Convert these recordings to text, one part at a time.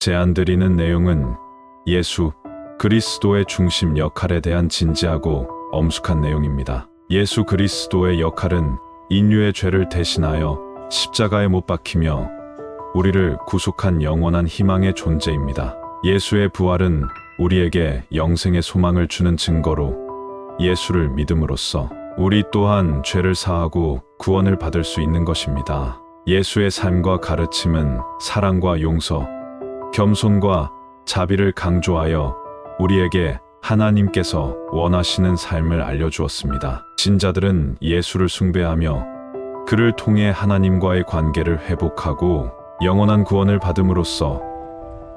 제안드리는 내용은 예수 그리스도의 중심 역할에 대한 진지하고 엄숙한 내용입니다. 예수 그리스도의 역할은 인류의 죄를 대신하여 십자가에 못 박히며 우리를 구속한 영원한 희망의 존재입니다. 예수의 부활은 우리에게 영생의 소망을 주는 증거로 예수를 믿음으로써 우리 또한 죄를 사하고 구원을 받을 수 있는 것입니다. 예수의 삶과 가르침은 사랑과 용서, 겸손과 자비를 강조하여 우리에게 하나님께서 원하시는 삶을 알려주었습니다. 신자들은 예수를 숭배하며 그를 통해 하나님과의 관계를 회복하고 영원한 구원을 받음으로써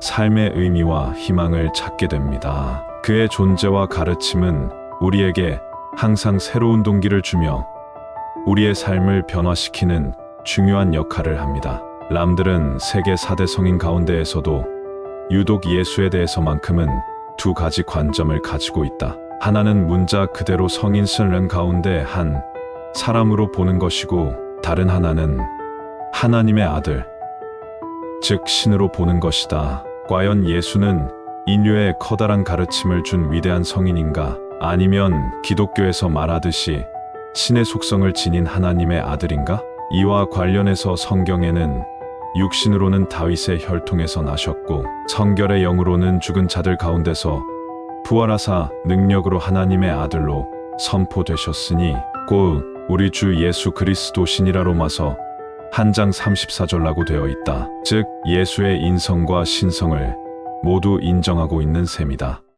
삶의 의미와 희망을 찾게 됩니다. 그의 존재와 가르침은 우리에게 항상 새로운 동기를 주며 우리의 삶을 변화시키는 중요한 역할을 합니다. 람들은 세계 4대 성인 가운데에서도 유독 예수에 대해서만큼은 두 가지 관점을 가지고 있다. 하나는 문자 그대로 성인 슬랭 가운데 한 사람으로 보는 것이고 다른 하나는 하나님의 아들, 즉 신으로 보는 것이다. 과연 예수는 인류에 커다란 가르침을 준 위대한 성인인가? 아니면 기독교에서 말하듯이 신의 속성을 지닌 하나님의 아들인가? 이와 관련해서 성경에는 육신으로는 다윗의 혈통에서 나셨고 성결의 영으로는 죽은 자들 가운데서 부활하사 능력으로 하나님의 아들로 선포되셨으니 곧 우리 주 예수 그리스도 신이라 로마서 한 장 34절라고 되어 있다. 즉 예수의 인성과 신성을 모두 인정하고 있는 셈이다.